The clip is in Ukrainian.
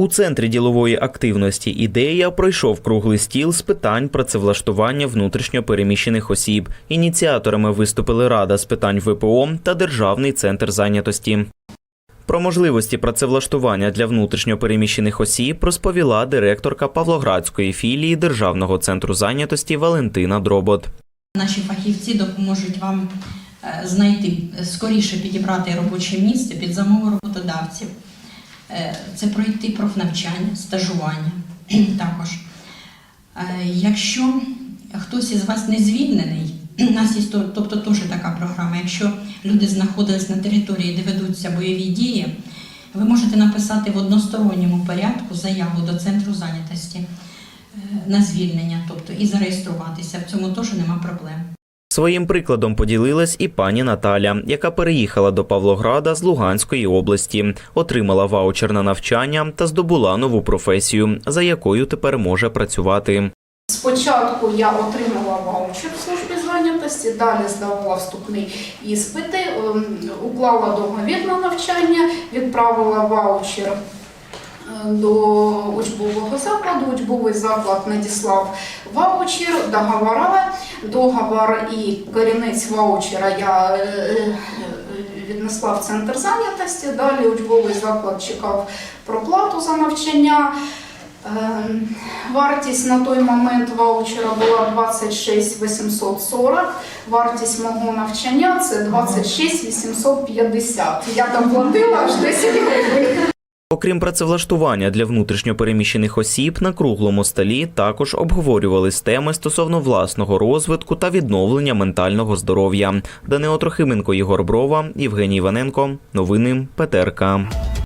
У центрі ділової активності ідея пройшов круглий стіл з питань працевлаштування внутрішньо переміщених осіб. Ініціаторами виступили Рада з питань ВПО та Державний центр зайнятості. Про можливості працевлаштування для внутрішньо переміщених осіб розповіла директорка Павлоградської філії Державного центру зайнятості Валентина Дробот. Наші фахівці допоможуть вам е, знайти скоріше підібрати робоче місце під замову роботодавців. Е, Це пройти профнавчання, стажування також. Е, Якщо хтось із вас не звільнений, у нас є тобто теж така програма. Якщо люди знаходились на території, де ведуться бойові дії, ви можете написати в односторонньому порядку заяву до центру зайнятості е, на звільнення, тобто і зареєструватися. В цьому теж нема проблем. Своїм прикладом поділилась і пані Наталя, яка переїхала до Павлограда з Луганської області, отримала ваучер на навчання та здобула нову професію, за якою тепер може працювати. Спочатку я отримала ваучер в службі зайнятості, далі здавала вступний іспити, ем, уклала договір на навчання, відправила ваучер до учбового закладу. Учбовий заклад надіслав ваучер, договора, договор і корінець ваучера я е, е, віднесла в центр зайнятості. Далі учбовий заклад чекав проплату за навчання. Ем, Вартість на той момент ваучера була 26 840. Вартість мого навчання це 26 850. Я там платила аж 10 гривень. Окрім працевлаштування для внутрішньо переміщених осіб, на круглому столі також обговорювались теми стосовно власного розвитку та відновлення ментального здоров'я. Данило Трохименко, Єгор Брова, Євгеній Іваненко. Новини ПТРК.